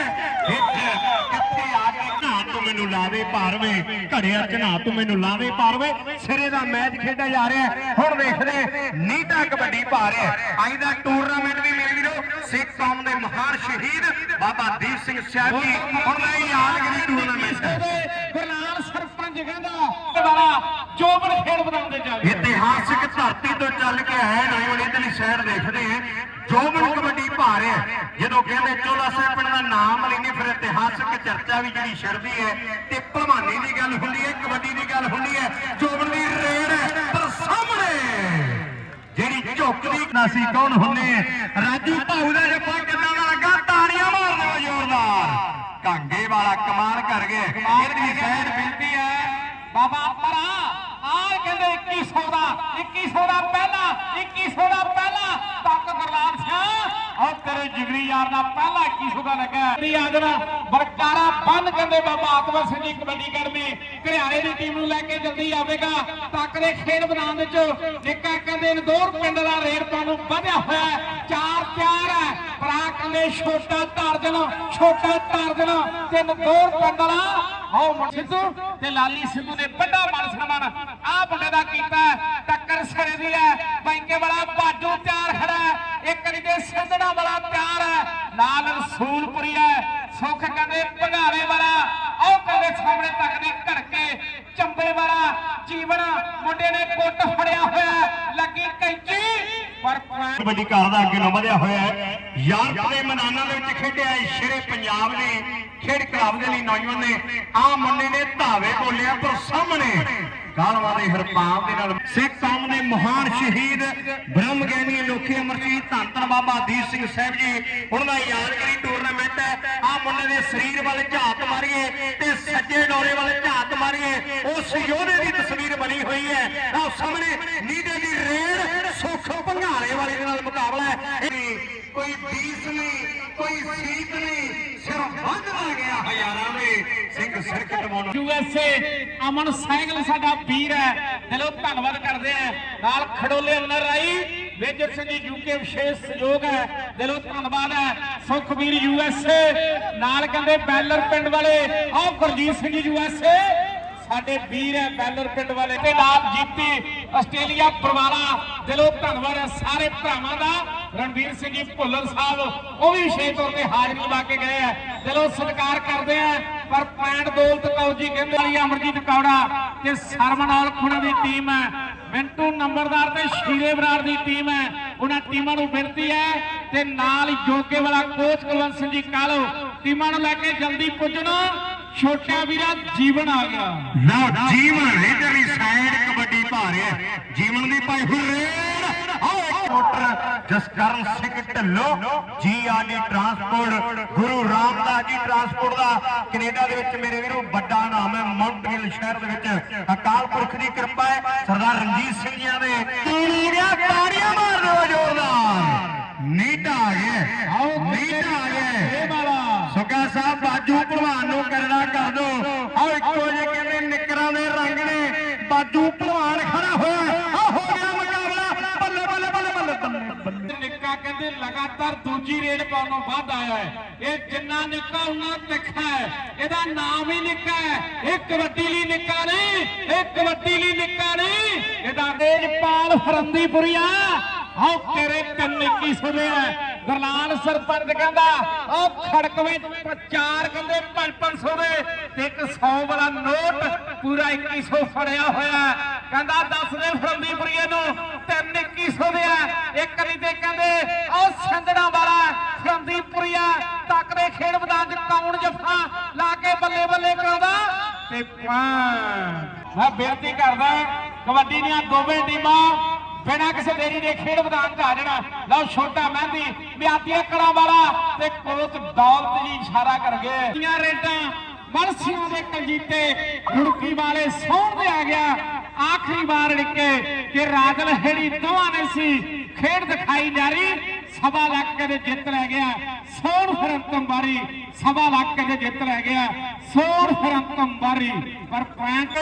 ਕਿੱਥੇ ਆ ਕੇ ਘਾ ਤੂੰ ਮੈਨੂੰ ਲਾਵੇ ਭਾਰਵੇ ਘੜਿਆ ਝਨਾ ਤੂੰ ਮੈਨੂੰ ਲਾਵੇ ਭਾਰਵੇ ਸਿਰੇ ਦਾ ਮੈਚ ਖੇਡਿਆ ਜਾ ਰਿਹਾ ਹੁਣ ਦੇਖਦੇ ਨੀਟਾ ਕਬੱਡੀ ਪਾ ਰਿਹਾ ਅੱਜ ਦਾ ਟੂਰਨਾਮੈਂਟ ਵੀ ਮੇਰੇ ਵੀਰੋ ਸਿੱਖ ਕੌਮ ਦੇ ਮਹਾਨ ਸ਼ਹੀਦ ਬਾਬਾ ਦੀਪ ਸਿੰਘ ਸਾਹਿਬ ਜੀ ਹੁਣ ਦਾ ਯਾਦਗਾਰੀ ਟੂਰਨਾਮੈਂਟ ਹੈ ਗੁਰਨਾਮ ਸਰਪੰਚ ਕਹਿੰਦਾ ਵਾਲਾ ਜੋਬਨ ਖੇਡ ਬਣਾਉਂਦੇ ਜਾਵੇ ਇਤਿਹਾਸਿਕ ਧਰਤੀ ਤੋਂ ਚੱਲ ਕੇ ਆਇਆ ਨਹੀਂ ਹੁਣ ਇਹਦੇ ਲਈ ਦੇਖਦੇ ਹਾਂ ਜੋਬਨ ਕਬੱਡੀ ਪਾ ਰਿਹਾ ਜਦੋਂ ਕਹਿੰਦੇ, ਚੋਲਾ ਸਾਹਿਬ ਪਿੰਡ ਦਾ ਨਾਮ ਲੈਨੇ ਫਿਰ ਇਤਿਹਾਸਕ ਚਰਚਾ ਵੀ ਜਿਹੜੀ ਛਿੜਦੀ ਹੈ, ਤੇ ਭਲਵਾਨੀ ਦੀ ਗੱਲ ਹੁੰਦੀ ਹੈ, ਕਬੱਡੀ ਦੀ ਗੱਲ ਹੁੰਦੀ ਹੈ ਜੋਬਨ ਦੀ ਰੇਡ ਹੈ, ਪਰ ਸਾਹਮਣੇ ਜਿਹੜੀ ਝੁਕਦੀ ਨਾ ਕੌਣ ਹੁੰਨੇ ਰਾਜੂ ਭਾਊ ਦਾ ਜੱਫਾ ਕਿੰਨਾ ਦਾ ਲੱਗਾ, ਤਾੜੀਆਂ ਮਾਰ ਦਿਓ ਜ਼ੋਰਦਾਰ। ਕਾਂਗੇ ਵਾਲਾ ਕਮਾਲ ਕਰ ਗਿਆ। ਇਹਦੀ ਵੀ ਸਾਈਡ ਬੇਨਤੀ ਹੈ। ਬਾਬਾ ਪਰਾ ਆ ਕਹਿੰਦੇ 2100 ਦਾ 2100 ਦਾ ਪਹਿਲਾ 2100 ਦਾ ਪਹਿਲਾ ਤੱਕ ਗੁਰਨਾਮ ਸਿੰਘ ਔਰ ਤੇਰੇ ਜਿਗਰੀ ਦਾ ਪਹਿਲਾ 2100 ਦਾ ਲੱਗਾ ਤੇਰੀ ਆਦਨਾ ਬਰਕਾਰਾ ਬੰਨ ਕਹਿੰਦੇ ਬਾਬਾ ਆਤਮਾ ਸਿੰਘ ਜੀ ਕਬੱਡੀ ਅਕੈਡਮੀ, ਘਰਿਆਲੇ ਦੀ ਟੀਮ ਨੂੰ ਲੈ ਕੇ ਜਲਦੀ ਆਵੇਗਾ। ਤੱਕ ਖੇਡ ਮੈਦਾਨ ਵਿੱਚ ਨਿੱਕਾ ਕਹਿੰਦੇ ਨਦੌਰ ਪਿੰਡ ਦਾ ਰੇਡ ਤੁਹਾਨੂੰ ਵਧਿਆ ਹੋਇਆ ਚਾਰ ਚਾਰ ਹੈ। ਭਰਾ ਕਹਿੰਦੇ ਛੋਟਾ ਟਰਜਨ ਛੋਟਾ ਟਰਜਨ ਤੇ ਨਦੌਰ ਪਿੰਡ ਵਾਲਾ। ਆਓ ਸਿੱਧੂ ਤੇ ਲਾਲੀ ਸਿੱਧੂ ਨੇ ਵੱਡਾ ਮਾਨ ਸਨਮਾਨ ਆ ਮੁੰਡੇ ਦਾ ਕੀਤਾ ਟੱਕਰ ਸਿਰੇ ਦੀ ਹੈ। ਬੈਂਕੇ ਵਾਲਾ ਬਾਜੂ ਤਿਆਰ ਖੜਾ ਇੱਕ ਨਹੀਂ ਤੇ ਸਿੰਧਣਾ ਵਾਲਾ ਤਿਆਰ ਹੈ। ਨਾਲ ਰਸੂਲਪੁਰੀ ਹੈ। ਸੁੱਖ ਕਹਿੰਦੇ ਭਗਾਰੇ ਵਾਲਾ। ਉਹ ਕਹਿੰਦੇ ਸਾਹਮਣੇ ਤੱਕ ਦੇ ਘੜਕੇ ਚੰਬੇ ਵਾਲਾ। ਜੀਵਨ ਮੁੰਡੇ ਨੇ ਕੁੱਟ ਫੜਿਆ ਹੋਇਆ ਹੈ। ਲੱਗੀ ਕੈਂਚੀ ਪਰ ਪੁਆਇੰਟ ਕਬੱਡੀ ਘਰ ਦਾ ਅੱਗੇ ਨੂੰ ਵਧਿਆ ਹੋਇਆ ਹੈ। ਯੂਰਪ ਦੇ ਮੈਦਾਨਾਂ ਦੇ ਵਿੱਚ ਖੇਡਿਆ ਹੈ, ਸ਼ੇਰੇ ਪੰਜਾਬ ਨੇ, ਖੇਡ ਕਲੱਬ ਦੇ ਲਈ ਨੌਜਵਾਨ ਨੇ ਆ ਮੁੰਡੇ ਨੇ ਧਾਵੇ ਬੋਲਿਆ ਪਰ ਸਾਹਮਣੇ ਗਾਲਵਾ ਦੇ ਹਰਪਾਲ ਦੇ ਨਾਲ। ਸਿੱਖ ਕੌਮ ਦੇ ਮਹਾਨ ਸ਼ਹੀਦ, ਬ੍ਰਹਮ ਗਿਆਨੀ ਅਨੋਖੇ ਅਮਰਜੀਤ, ਧੰਨ ਧੰਨ ਬਾਬਾ ਦੀਪ ਸਿੰਘ ਸਾਹਿਬ ਜੀ, ਉਹਨਾਂ ਦਾ ਯਾਦਗਾਰੀ ਟੂਰਨਾਮੈਂਟ ਹੈ। ਆ ਮੁੰਡੇ ਦੇ ਸਰੀਰ ਵੱਲ ਝਾਤ ਮਾਰੀਏ ਤੇ ਸੱਜੇ ਡੋਰੇ ਵੱਲ ਝਾਤ ਮਾਰੀਏ, ਉਸ ਯੋਧੇ ਦੀ ਤਸਵੀਰ ਬਣੀ ਹੋਈ ਹੈ। ਆਹ ਸਾਹਮਣੇ ਨੀਡੇ ਦੀ ਰੇਡ ਸੁੱਖ ਭੰਗਾਰੇ ਵਾਲੇ ਦੇ ਨਾਲ ਮੁਕਾਬਲਾ ਹੈ। ਕੋਈ 20 ਨਹੀਂ ਕੋਈ ਸੀਤ ਨਹੀਂ ਸਿਰਫ ਵੱਧਦਾ ਗਿਆ। ਹਜ਼ਾਰਾਂ ਦੇ ਸਿੰਘ ਸਿਰ ਕਟਵਾਉਣ ਯੂਐਸਏ ਅਮਨ ਸੈਗਲ ਸਾਡਾ ਵੀਰ ਹੈ। ਦਿਲੋਂ ਧੰਨਵਾਦ ਕਰਦੇ ਆ ਨਾਲ ਖੜੋਲੇ ਅਨਰ ਆਈ ਮੇਜਰ ਸਿੰਘ ਜੀ ਯੂਕੇ ਵਿਸ਼ੇਸ਼ ਸਹਿਯੋਗ ਹੈ। ਦਿਲੋਂ ਧੰਨਵਾਦ ਹੈ। ਸੁਖਵੀਰ ਯੂਐਸਏ ਨਾਲ ਕਹਿੰਦੇ ਬੈਲਰ ਪਿੰਡ ਵਾਲੇ। ਆਹ ਗੁਰਜੀਤ ਸਿੰਘ ਜੀ ਯੂਐਸਏ ਸਾਡੇ ਵੀਰ ਹੈ ਬੈਲਰ ਪਿੰਡ ਵਾਲੇ। ਤੇ ਨਾਲ ਜੀਤੀ ਆਸਟ੍ਰੇਲੀਆ ਪਰਵਾਲਾ। ਦਿਲੋਂ ਧੰਨਵਾਦ ਹੈ ਸਾਰੇ ਭਰਾਵਾਂ ਦਾ। ਰਣਵੀਰ ਸਿੰਘ ਜੀ ਭੁੱਲਰ ਸਾਹਿਬ, ਉਹ ਵੀ ਵਿਸ਼ੇਸ਼ ਤੌਰ ਤੇ ਹਾਜ਼ਰੀ ਲਵਾ ਕੇ ਗਏ ਆ ਦਿਲੋਂ ਸਤਿਕਾਰ ਕਰਦੇ ਆ ਪਰ ਪੈਂਡ ਦੌਲਤ ਕੌਰ ਜੀ ਕਹਿੰਦੇ ਵਾਲੀ ਅਮਰਜੀਤ ਕੌੜਾ ਤੇ ਸਰਮਨਾਲ ਖੁਣਾ ਦੀ ਟੀਮ ਹੈ। ਮਿੰਟੂ ਨੰਬਰਦਾਰ ਤੇ ਸ਼ੀਰੇ ਬਰਾੜ ਦੀ ਟੀਮ ਹੈ। ਉਹਨਾਂ ਟੀਮਾਂ ਨੂੰ ਬੇਨਤੀ ਹੈ ਤੇ ਨਾਲ ਹੀ ਜੋਗੇ ਵਾਲਾ ਕੋਚ ਕੁਲਵੰਤ ਸਿੰਘ ਜੀ ਕਾਲੋ ਟੀਮਾਂ ਨੂੰ ਲੈ ਕੇ ਜਲਦੀ ਪੁੱਜਣਾ। ਛੋਟਾ ਵੀਰਾ ਜੀਵਨ ਆ ਗਿਆ। ਲਓ ਜੀਵਨ ਇਧਰਲੀ ਸਾਈਡ ਕਬੱਡੀ ਪਾ ਰਿਹਾ ਜੀਵਨ ਦੀ ਭਾਈ ਹੁਰੇੜ ਆਓ ਮੋਟਰ ਜਸਕਰਨ ਸਿੰਘ ਢੱਲੋ, ਜੀ Audi transport Guru Ramdas ji transport ਦਾ ਕੈਨੇਡਾ ਦੇ ਵਿੱਚ ਮੇਰੇ ਵੀਰੋ ਵੱਡਾ ਨਾਮ ਹੈ, ਮੌਂਟਰੀਅਲ ਸ਼ਹਿਰ ਦੇ ਵਿੱਚ ਅਕਾਲ ਪੁਰਖ ਦੀ ਕਿਰਪਾ ਹੈ। ਸਰਦਾਰ ਰਣਜੀਤ ਸਿੰਘ ਜੀ ਦੇ ਤੀੜੀਆਂ ਤਾੜੀਆਂ ਮਾਰ ਦਿਓ ਜ਼ੋਰਦਾਰ ਨੀਟਾ ਆ ਗਿਆ ਆਓ ਨੀਟਾ ਆ ਗਿਆ ਇਹ ਵਾਲਾ ਸੁੱਕਾ ਸਾਹਿਬ ਬਾਜੂ ਭਲਵਾਨ ਨੂੰ ਕਰੜਾ ਕਰ ਦੋ ਆਹ ਇੱਕੋ ਜਿਹੇ ਕਹਿੰਦੇ ਨਿਕਰਾਂ ਦੇ ਰੰਗ ਨੇ ਬਾਜੂ ਭਲਵਾਨ ਖੜਾ ਹੋਇਆ ਆ ਹੋ ਗਿਆ ਮੁਕਾਬਲਾ ਬੱਲੇ ਬੱਲੇ ਬੱਲੇ ਬੱਲੇ ਬੱਲੇ ਬੱਲੇ ਨਿੱਕਾ ਕਹਿੰਦੇ ਲਗਾਤਾਰ ਦੂਜੀ ਰੇਡ ਪਾਉਣੋਂ ਵੱਧ ਆਇਆ ਹੈ। ਇਹ ਜਿੰਨਾ ਨਿੱਕਾ ਉਹਨਾਂ ਤਿੱਖਾ ਹੈ। ਇਹਦਾ ਨਾਮ ਹੀ ਨਿੱਕਾ ਹੈ। ਇਹ ਕਬੱਡੀ ਲਈ ਨਿੱਕਾ ਨਹੀਂ, ਇਹ ਕਬੱਡੀ ਲਈ ਨਿੱਕਾ ਨਹੀਂ। ਇਹਦਾ ਤੇਜਪਾਲ ਫਰੰਦੀਪੁਰੀਆ ਆਹ ਤੇਰੇ ਤਿੰਨ 21 ਸੁਦੇ ਆ ਗਰਲਾਲ ਸਰਪੰਚ ਕਹਿੰਦਾ ਉਹ ਖੜਕ ਵਿੱਚ ਚਾਰ ਕਹਿੰਦੇ 5-500 ਦੇ ਤੇ ਇੱਕ 100 ਵਾਲਾ ਨੋਟ ਪੂਰਾ 2100 ਫੜਿਆ ਹੋਇਆ ਕਹਿੰਦਾ, ਦੱਸ ਦੇ ਫਰੰਦੀਪੁਰੀਏ ਨੂੰ ਤਿੰਨ 2100 ਦੇ ਆ। ਇੱਕ ਨਹੀਂ ਤੇ ਕਹਿੰਦੇ ਉਹ ਸੰਦੜਾ ਵਾਲਾ ਫਰੰਦੀਪੁਰੀਆ ਤੱਕ ਖੇਡ ਮੈਦਾਨ ਚ ਕੌਣ ਜਫਾ ਲਾ ਕੇ ਬੱਲੇ ਬੱਲੇ ਕਰਾਉਂਦਾ ਤੇ ਪੰਜ ਮੈਂ ਬੇਨਤੀ ਕਰਦਾ, ਕਬੱਡੀ ਦੀਆਂ ਦੋਵੇਂ ਟੀਮਾਂ ਬਿਨਾਂ ਕਿਸੇ ਦੇਰੀ ਦੇ ਖੇਡ ਮੈਦਾਨ 'ਚ ਆ ਜਾਣਾ। ਲਓ ਛੋਟਾ ਮਹਿੰਦੀ ਮਿਆਤੀਆ ਕਲਾਂ ਵਾਲਾ ਤੇ ਕੋਚ ਦੌਲਤ ਜੀ ਇਸ਼ਾਰਾ ਕਰ ਗਏ ਦੀਆਂ ਰੇਡਾਂ ਮਰਸੀਆਂ ਦੇ ਕੰਜੀਤੇ, ਗੁੜਕੀ ਵਾਲੇ ਸੌਣ ਦੇ ਆ ਗਿਆ। ਆਖਰੀ ਵਾਰ ਡਿੱਕੇ ਕਿ ਰਾਜਲ ਹੈੜੀ ਦੋਵਾਂ ਨੇ ਸੀ। ਖੇਡ ਦਿਖਾਈ ਜਾਰੀ ਸਵਾ ਲੱਖ ਦੇ ਜਿੱਤ ਲੈ ਗਿਆ। ਸੋਣ ਫਿਰ ਵਾਰੀ ਸਵਾ ਲੱਖ ਦੇ ਜਿੱਤ ਲੈ ਗਿਆ। ਸੋਣ ਫਿਰ ਵਾਰੀ ਪਰ ਪੁਆਇੰਟ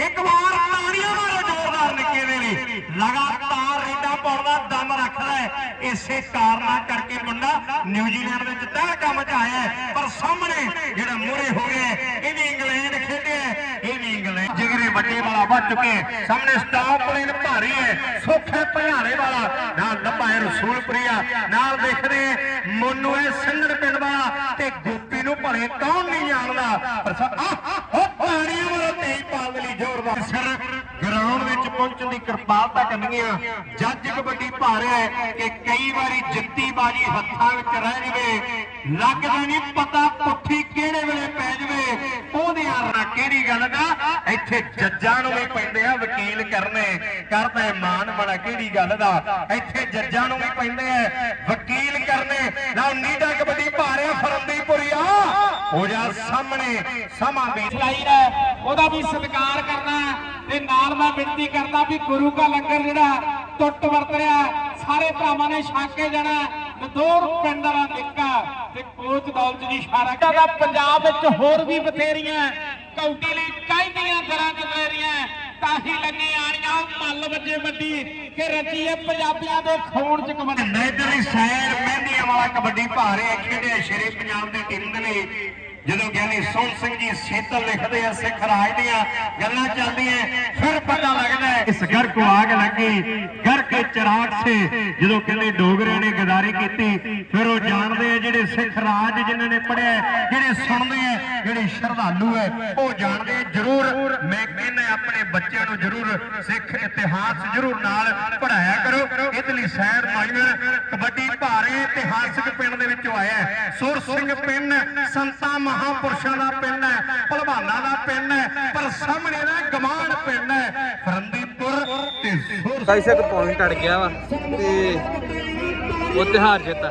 ਇੱਕ ਵਾਰ ਤਾੜੀਆਂ ਮਾਰੋ ਜ਼ੋਰਦਾਰ ਨਿੱਕੇ ਦੇ ਲਈ ਲਗਾਤਾਰ ਰੇਡਾ ਪਾਉਣ ਦਮ ਰੱਖਦਾ ਹੈ ਇਸੇ ਕਾਰਨਾ ਕਰਕੇ ਮੁੰਡਾ ਨਿਊਜ਼ੀਲੈਂਡ ਵਿੱਚ ਤਹਿ ਕੰਮ ਚ ਆਇਆ ਪਰ ਸਾਹਮਣੇ ਜਿਹੜਾ ਮੂਰੇ ਹੋ ਗਿਆ, ਇਹ ਵੀ ਇੰਗਲੈਂਡ ਖੇਡਿਆ ਹੈ, ਇਹ ਵੀ ਇੰਗਲੈਂਡ ਜਿਗਰੇ ਵੱਡੇ ਵਾਲਾ ਵੱਜ ਚੁੱਕੇ ਸਾਹਮਣੇ ਸਟਾਪ ਪਲੇਨ ਭਾਰੀ ਹੈ। ਸੋਖੇ ਭਿਆਲੇ ਵਾਲਾ। ਨਾਲ ਲੱਭਾ ਹੈ ਰਸੂਲਪੁਰੀਆ। ਨਾਲ ਦੇਖਦੇ ਮੋਨੂ ਹੈ ਸੰਗੜ ਪਿੰਡ ਵਾਲਾ। ਤੇ ਗੋਪੀ ਨੂੰ ਭਲੇ ਕੌਣ ਨਹੀਂ ਜਾਣਦਾ। ਪਰ ਆਹ ਪਾਣੀਆਂ ਵਾਲਾ ਤੇਜ ਪਾਲ ਲਈ ਜ਼ੋਰਦਾਰ ਸਰ ਗਰਾਊਂਡ ਵਿੱਚ ਪਹੁੰਚਣ ਦੀ ਕਿਰਪਾਲਤਾ ਕਰਨੀਆਂ ਜੱਜ ਕਬੱਡੀ ਭਾਰਿਆ ਹੈ ਕਿ ਕਈ ਵਾਰੀ ਜਿੱਤੀ ਬਾਜੀ ਹੱਥਾਂ ਵਿੱਚ ਰਹਿ ਜਵੇ। ਲੱਗਦਾ ਨਹੀਂ ਪਤਾ ਪੁੱਠੀ ਕਿਹੜੇ ਵੇਲੇ ਪੈ ਜਵੇ। ਉਹਦੇ ਕਿਹੜੀ ਗੱਲ ਦਾ? ਇੱਥੇ ਜੱਜਾਂ ਨੂੰ ਵੀ ਪੈਂਦੇ ਆ ਵਕੀਲ ਕਰਨੇ ਕਰਦਾ ਹੈ ਮਾਨ ਬੜਾ ਕਿਹੜੀ ਗੱਲ ਦਾ? ਇੱਥੇ ਜੱਜਾਂ ਨੂੰ ਵੀ ਪੈਂਦੇ ਆ ਵਕੀਲ ਕਰਨੇ। ਨਾ ਨੀਡਾ ਕਬੱਡੀ ਪਾ ਰਿਹਾ ਫਰੰਦੀਪੁਰੀਆ ਹੋ ਜਾ ਸਾਹਮਣੇ ਸਮਾਂ ਵੀ। ਸਿਲਾਈ ਹੈ ਉਹਦਾ ਵੀ ਸਤਿਕਾਰ ਕਰਨਾ ਤੇ ਨਾਲ ਮੈਂ ਬੇਨਤੀ ਕਰਦਾ ਵੀ ਗੁਰੂ ਕਾ ਲੰਗਰ ਜਿਹੜਾ ਟੁੱਟ ਵਰਤ ਰਿਹਾ ਸਾਰੇ ਭਰਾਵਾਂ ਨੇ ਛਕ ਕੇ ਜਾਣਾ ਦੌੜ ਪਿੰਡ ਦਾ ਨਿੱਕਾ ਤੇ ਕੋਚ ਦੌਲਤ ਜੀ ਇਸ਼ਾਰਾ ਕਰਦਾ ਪੰਜਾਬ ਵਿੱਚ ਹੋਰ ਵੀ ਬਥੇਰੀਆਂ ਕੌਡੀ ਲਈ ਕਾਇਦੀਆਂ ਦਰਾਂ ਚ ਦਲੇਰੀਆਂ, ਤਾਂ ਆਣੀਆਂ ਮੱਲ ਵੱਜੇ ਵੱਡੀ, ਕਿ ਰਚੀ ਪੰਜਾਬੀਆਂ ਦੇ ਖੂਨ ਚ ਕਬੱਡੀ। ਨੈਦਰਲੀ ਸਾਈਡ ਮਹਿੰਦੀਆਂ ਵਾਲਾ ਕਬੱਡੀ ਭਾਰੇ ਖੇਡਿਆ ਸ਼ੇਰੇ ਪੰਜਾਬ ਦੀ ਟੀਮ ਦੇ ਲਈ ਜਦੋਂ ਗਿਆਨੀ ਸੋਹਣ ਸਿੰਘ ਜੀ ਸੀਤਲ ਲਿਖਦੇ ਆ, ਸਿੱਖ ਰਾਜ ਦੀਆਂ ਗੱਲਾਂ ਚੱਲਦੀਆਂ ਫਿਰ ਪਤਾ ਲੱਗਦਾ ਹੈ ਇਸ ਘਰ ਕੋ ਆਗ ਲੱਗੀ ਘਰ ਕੇ ਚਿਰਾਗ ਸੇ। ਜਦੋਂ ਕਹਿੰਦੇ ਡੋਗਰੇ ਨੇ ਗਦਾਰੀ ਕੀਤੀ, ਫਿਰ ਉਹ ਜਾਣਦੇ ਆ ਜਿਹੜੇ ਸਿੱਖ ਰਾਜ ਜਿਨ੍ਹਾਂ ਨੇ ਪੜਿਆ ਜਿਹੜੇ ਸੁਣਦੇ ਆ ਜਿਹੜੇ ਸ਼ਰਧਾਲੂ ਹੈ ਉਹ ਜਾਣਦੇ ਜ਼ਰੂਰ ਮੈਂ ਕਹਿੰਦਾ ਆਪਣੇ ਬੱਚਿਆਂ ਨੂੰ ਜ਼ਰੂਰ ਸਿੱਖ ਇਤਿਹਾਸ ਜ਼ਰੂਰ ਨਾਲ ਪੜਾਇਆ ਕਰੋ। ਇਤਲੀ ਸੈਰ ਨੌਜਵਾਨ ਕਬੱਡੀ ਭਾਰੇ ਇਤਿਹਾਸਕ ਪਿੰਡ ਦੇ ਵਿੱਚੋਂ ਆਇਆ ਹੈ ਸੁਰ ਸਿੰਘ ਪਿੰਡ ਸੰਤਾਂ ਮਹਾਪੁਰਸ਼ਾਂ ਦਾ ਪਿੰਡ ਹੈ, ਭਲਵਾਨਾਂ ਦਾ ਪਿੰਡ ਹੈ, ਪਰ ਸਾਹਮਣੇ ਦਾ ਗਮਾਨ ਪਿੰਡ ਹੈ ਫਰੰਦੀਪੁਰ ਤੇ ਸੁਰ ਗਾਇਸ ਇੱਕ ਪੁਆਇੰਟ ਅੜ ਗਿਆ ਵਾ ਤੇ ਉਹ ਤਿਹਾਰ ਜਿੱਤਾ